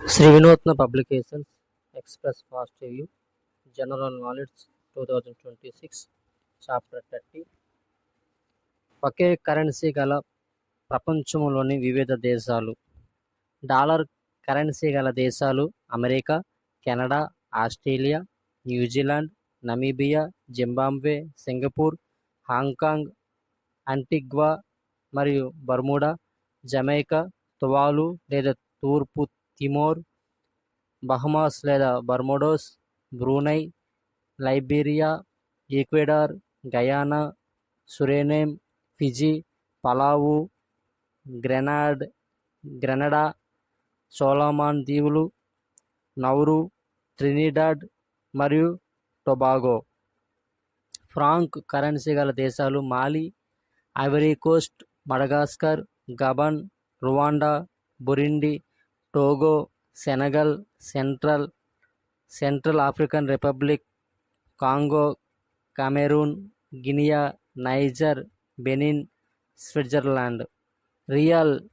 Sri Vinutna publications express fast review general knowledge two thousand twenty six chapter thirty. ఒకే currency గల ప్రపంచంలోని వివిధ దేశాలు. Dollar currency గల దేశాలు America Canada Australia New Zealand Namibia Zimbabwe Singapore Hong Kong Antigua మరియు Bermuda Jamaica Tuvalu లేదా తూర్పు Timor Bahamas లేదా Barbados Brunei Liberia Ecuador Guyana Suriname Fiji Palau Grenada Grenada Solomon దీవులు నౌరు ట్రినిడాడ్ మరియు Tobago. Franc currency గల దేశాలు Mali Ivory Coast Madagascar Gabon Rwanda Burundi Togo Senegal central central African republic Congo Cameroon Guinea Niger Benin Switzerland. Real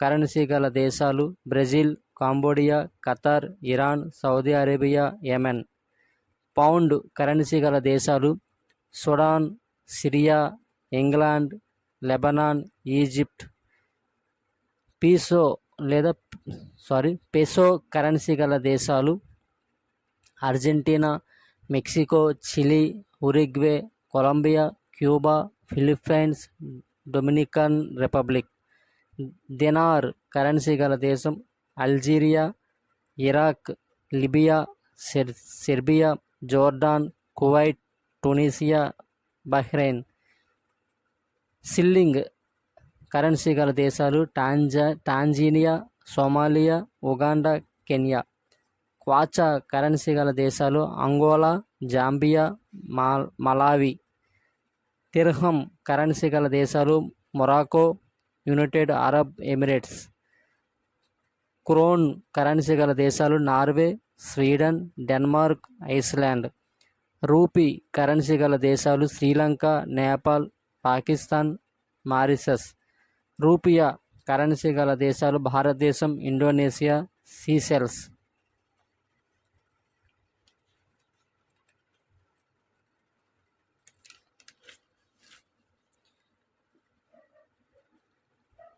currency గల దేశాలు Brazil Cambodia Qatar Iran Saudi Arabia Yemen. Pound currency గల దేశాలు Sudan Syria England Lebanon Egypt. Peso లేదా sorry peso currency గల దేశాలు Argentina Mexico Chile Uruguay Colombia Cuba Philippines Dominican Republic. Dinar currency గల దేశం Algeria Iraq Libya సెర్ Serbia Jordan Kuwait Tunisia Bahrain. Shilling currency గల దేశాలు టాంజా Tanzania Somalia Uganda Kenya. Kwacha currency గల దేశాలు Angola Zambia మా Malawi. తిర్హం currency గల దేశాలు Morocco United Arab Emirates. Krone currency గల దేశాలు Norway Sweden Denmark Iceland. Rupee currency గల దేశాలు Sri Lanka Nepal Pakistan Mauritius rupiah currency గల దేశాలు భారతదేశం ఇండోనేషియా సీసెల్స్.